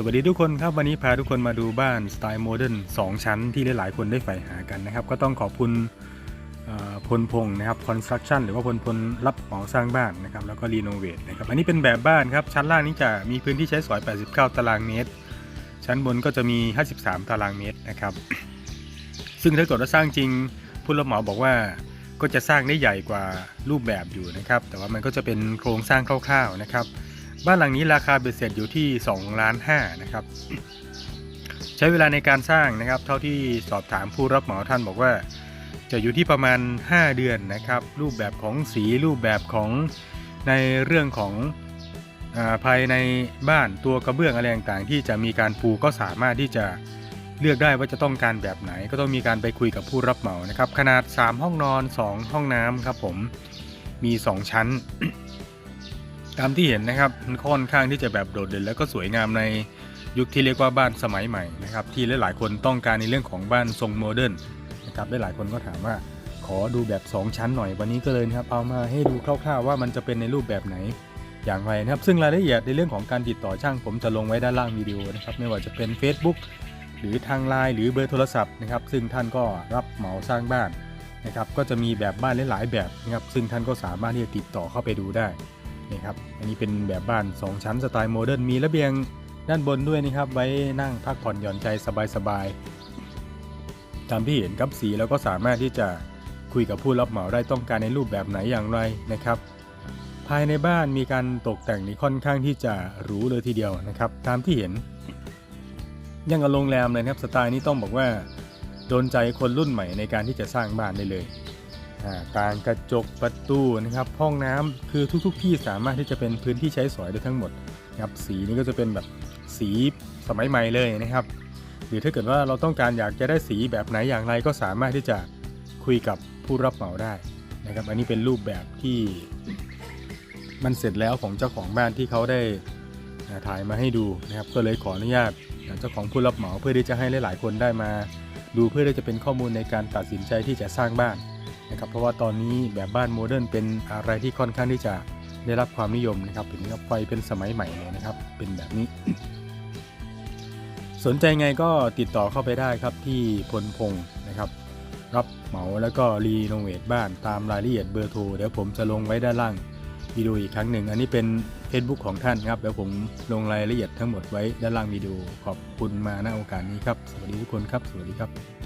สวัสดีทุกคนครับวันนี้พาทุกคนมาดูบ้านสไตล์โมเดิร์น2ชั้นที่หลายๆคนได้ใฝ่หากันนะครับ ก็ต้องขอบคุณพลพงศ์นะครับคอนสตรักชั่นหรือว่าพลพลรับเหมาสร้างบ้านนะครับแล้วก็รีโนเวทนะครับอันนี้เป็นแบบบ้านครับ ชั้นล่างนี้จะมีพื้นที่ใช้สอย 89 ตารางเมตร ชั้นบนก็จะมี 53 ตารางเมตรนะครับ ซึ่งถ้าเกิดว่าสร้างจริงผู้รับเหมาบอกว่าก็จะสร้างได้ใหญ่กว่ารูปแบบอยู่นะครับ แต่ว่ามันก็จะเป็นโครงสร้างคร่าวๆนะครับ บ้านหลังนี้ราคาเบ็ดเสร็จอยู่ที่2ล้าน5นะครับ ใช้เวลาในการสร้างนะครับ เท่าที่สอบถามผู้รับเหมาท่านบอกว่า จะอยู่ที่ประมาณ 5 เดือนนะครับ รูปแบบของสีรูปแบบของในเรื่องของอภายในบ้านตัวกระเบื้องอะไรต่างๆ ที่จะมีการปูก็สามารถที่จะเลือกได้ว่าจะต้องการแบบไหน ก็ต้องมีการไปคุยกับผู้รับเหมานะครับ ขนาด 3 ห้องนอน 2 ห้องน้ำครับผมมี 2 ชั้น ตามที่เห็นนะครับมันค่อนข้างที่จะแบบโดดเด่นแล้วก็สวยงามในยุคที่เรียกว่าบ้านสมัยใหม่นะครับที่หลายๆคนต้องการในเรื่องของบ้านทรงโมเดิร์นนะครับหลายๆคนก็ถามว่าขอดูแบบ 2 ชั้นหน่อยวันนี้ก็เลยนะครับเอามาให้ดูคร่าวๆว่ามันจะเป็นในรูปแบบไหนอย่างไรนะครับ ซึ่งรายละเอียดในเรื่องของการติดต่อช่าง ผมจะลงไว้ด้านล่างวิดีโอนะครับไม่ว่าจะเป็น Facebook หรือทางไลน์หรือเบอร์โทรศัพท์นะครับซึ่งท่านก็รับเหมาสร้างบ้านนะครับก็จะมีแบบบ้านหลายๆแบบนะครับซึ่งท่านก็สามารถที่จะติดต่อเข้าไปดูได้ นี่ครับอันนี้เป็นแบบบ้าน 2 ชั้นสไตล์โมเดิร์นมีระเบียงด้านบนด้วยนะครับ ไว้นั่งพักผ่อนหย่อนใจสบายๆตามที่เห็นครับสีแล้วก็สามารถที่จะคุยกับผู้รับเหมาได้ต้องการในรูปแบบไหนอย่างไรนะครับ ภายในบ้านมีการตกแต่งนี่ค่อนข้างที่จะหรูเลยทีเดียวนะครับ ตามที่เห็นยังกับโรงแรมเลยนะครับสไตล์นี้ต้องบอกว่าโดนใจคนรุ่นใหม่ในการที่จะสร้างบ้านได้เลย ต่างกระจกประตูนะครับห้องน้ำคือทุก ๆ ที่สามารถที่จะเป็นพื้นที่ใช้สอยได้ทั้งหมดนะครับสีนี้ก็จะเป็นแบบสีสมัยใหม่เลยนะครับ หรือถ้าเกิดว่าเราต้องการอยากจะได้สีแบบไหนอย่างไรก็สามารถที่จะคุยกับผู้รับเหมาได้นะครับ อันนี้เป็นรูปแบบที่มันเสร็จแล้วของเจ้าของบ้านที่เขาได้ถ่ายมาให้ดูนะครับ ก็เลยขออนุญาตเจ้าของผู้รับเหมาเพื่อที่จะให้หลาย ๆ คนได้มา ดูเพื่อที่จะเป็นข้อมูลในการตัดสินใจที่จะสร้างบ้าน นะครับเพราะว่าตอนนี้แบบบ้านโมเดิร์นเป็นอะไรที่ค่อนข้างที่จะได้รับความนิยมนะครับถึงกับไฟเป็นสมัยใหม่เลยนะครับ เป็นแบบนี้ สนใจไงก็ติดต่อเข้าไปได้ครับที่พลพงศ์นะครับรับเหมาแล้วก็รีโนเวทบ้านตามรายละเอียดเบอร์โทรเดี๋ยวผมจะลงไว้ด้านล่างวิดีโออีกครั้งหนึ่ง อันนี้เป็น Facebook ของท่านครับเดี๋ยวผมลงรายละเอียดทั้งหมดไว้ด้านล่างวิดีโอขอบคุณมาณโอกาสนี้ครับ สวัสดีทุกคนครับ สวัสดีครับ